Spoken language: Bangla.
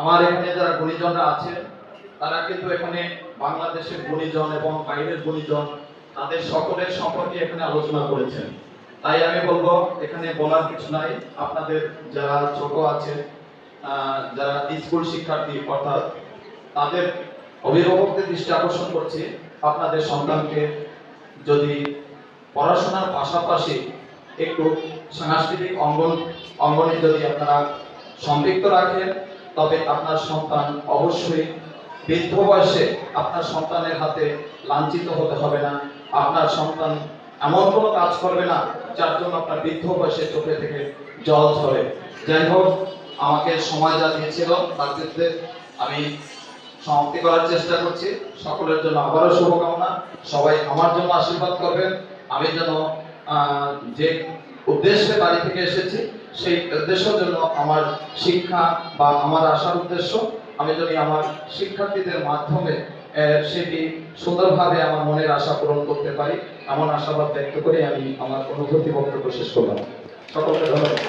আমার এখানে যারা গুণীজনরা আছে, তারা কিন্তু এখানে বাংলাদেশের গুণীজন এবং বাইরের গুণীজন তাদের সকলের সম্পর্কে এখানে আলোচনা করেছেন। তাই আমি বলব, এখানে বলার কিছু নাই। আপনাদের যারা ছোট আছে যারা স্কুল শিক্ষার্থী, অর্থাৎ তাদের অভিভাবকদের দৃষ্টি আকর্ষণ করছি, আপনাদের সন্তানকে যদি পড়াশোনার পাশাপাশি একটু সাংস্কৃতিক অঙ্গন, অঙ্গনে যদি আপনারা সম্পৃক্ত রাখেন তবে আপনার সন্তান অবশ্যই বৃদ্ধ বয়সে আপনার সন্তানের হাতে লাঞ্ছিত হতে হবে না। আপনার সন্তান এমন কোনো কাজ করবে না, যার জন্য আপনার বৃদ্ধ বয়সে চোখে থেকে জল ঝরে। যাই হোক, আমাকে সময় যা দিয়েছিল তার ক্ষেত্রে আমি সমাপ্তি করার চেষ্টা করছি। সকলের জন্য আবারও শুভকামনা। সবাই আমার জন্য আশীর্বাদ করবেন। আমি যেন যে উদ্দেশ্যে বাড়ি থেকে এসেছি। সেই উদ্দেশ্যের জন্য আমার শিক্ষা বা আমার আসার উদ্দেশ্য, আমি যদি আমার শিক্ষার্থীদের মাধ্যমে সেটি সুন্দরভাবে আমার মনের আশা পূরণ করতে পারি, এমন আশাবাদ ব্যক্ত করে আমি আমার অনুভূতি বক্তব্য শেষ করলাম। সকলকে ধন্যবাদ।